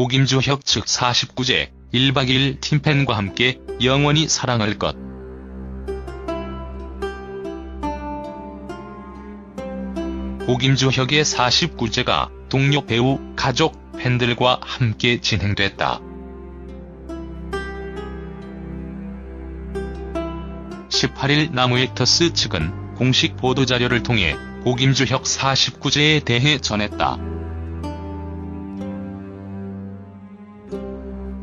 고김주혁 측 49제 1박 2일 팀팬과 함께 영원히 사랑할 것. 고김주혁의 49제가 동료 배우, 가족, 팬들과 함께 진행됐다. 18일 나무액터스 측은 공식 보도자료를 통해 고김주혁 49제에 대해 전했다.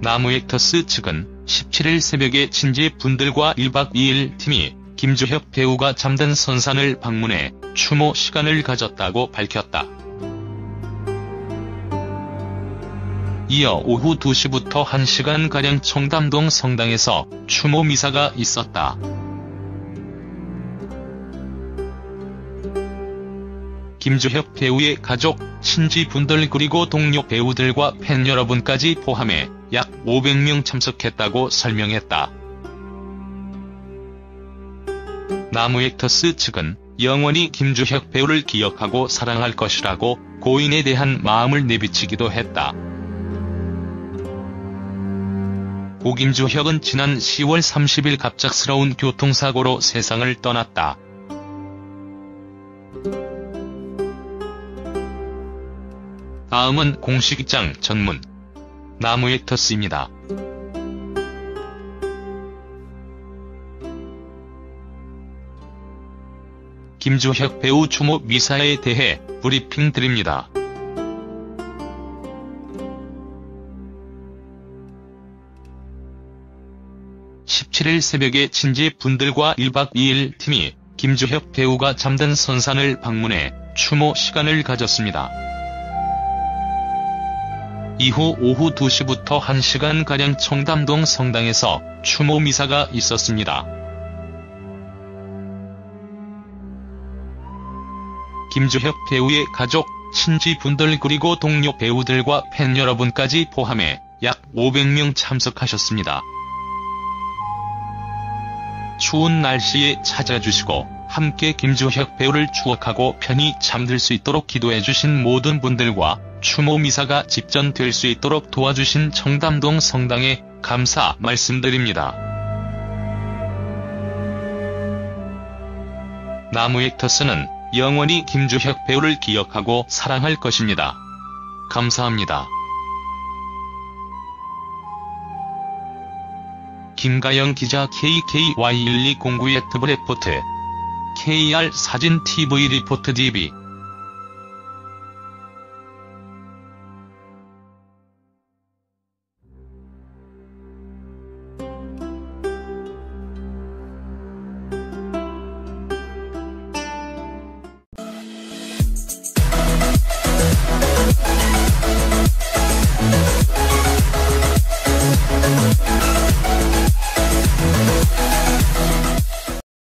나무액터스 측은 17일 새벽에 친지 분들과 1박 2일 팀이 김주혁 배우가 잠든 선산을 방문해 추모 시간을 가졌다고 밝혔다. 이어 오후 2시부터 1시간가량 청담동 성당에서 추모 미사가 있었다. 김주혁 배우의 가족, 친지분들 그리고 동료 배우들과 팬 여러분까지 포함해 약 500명 참석했다고 설명했다. 나무액터스 측은 영원히 김주혁 배우를 기억하고 사랑할 것이라고 고인에 대한 마음을 내비치기도 했다. 고김주혁은 지난 10월 30일 갑작스러운 교통사고로 세상을 떠났다. 다음은 공식 입장 전문 나무액터스입니다. 김주혁 배우 추모 미사에 대해 브리핑 드립니다. (17일) 새벽에 친지 분들과 1박 2일 팀이 김주혁 배우가 잠든 선산을 방문해 추모 시간을 가졌습니다. 이후 오후 2시부터 1시간가량 청담동 성당에서 추모 미사가 있었습니다. 김주혁 배우의 가족, 친지분들 그리고 동료 배우들과 팬 여러분까지 포함해 약 500명 참석하셨습니다. 추운 날씨에 찾아주시고 함께 김주혁 배우를 추억하고 편히 잠들 수 있도록 기도해주신 모든 분들과 추모 미사가 집전될 수 있도록 도와주신 청담동 성당에 감사 말씀드립니다. 나무액터스는 영원히 김주혁 배우를 기억하고 사랑할 것입니다. 감사합니다. 김가영 기자 KKY1209 애트브 레포트 KR 사진 TV 리포트 DB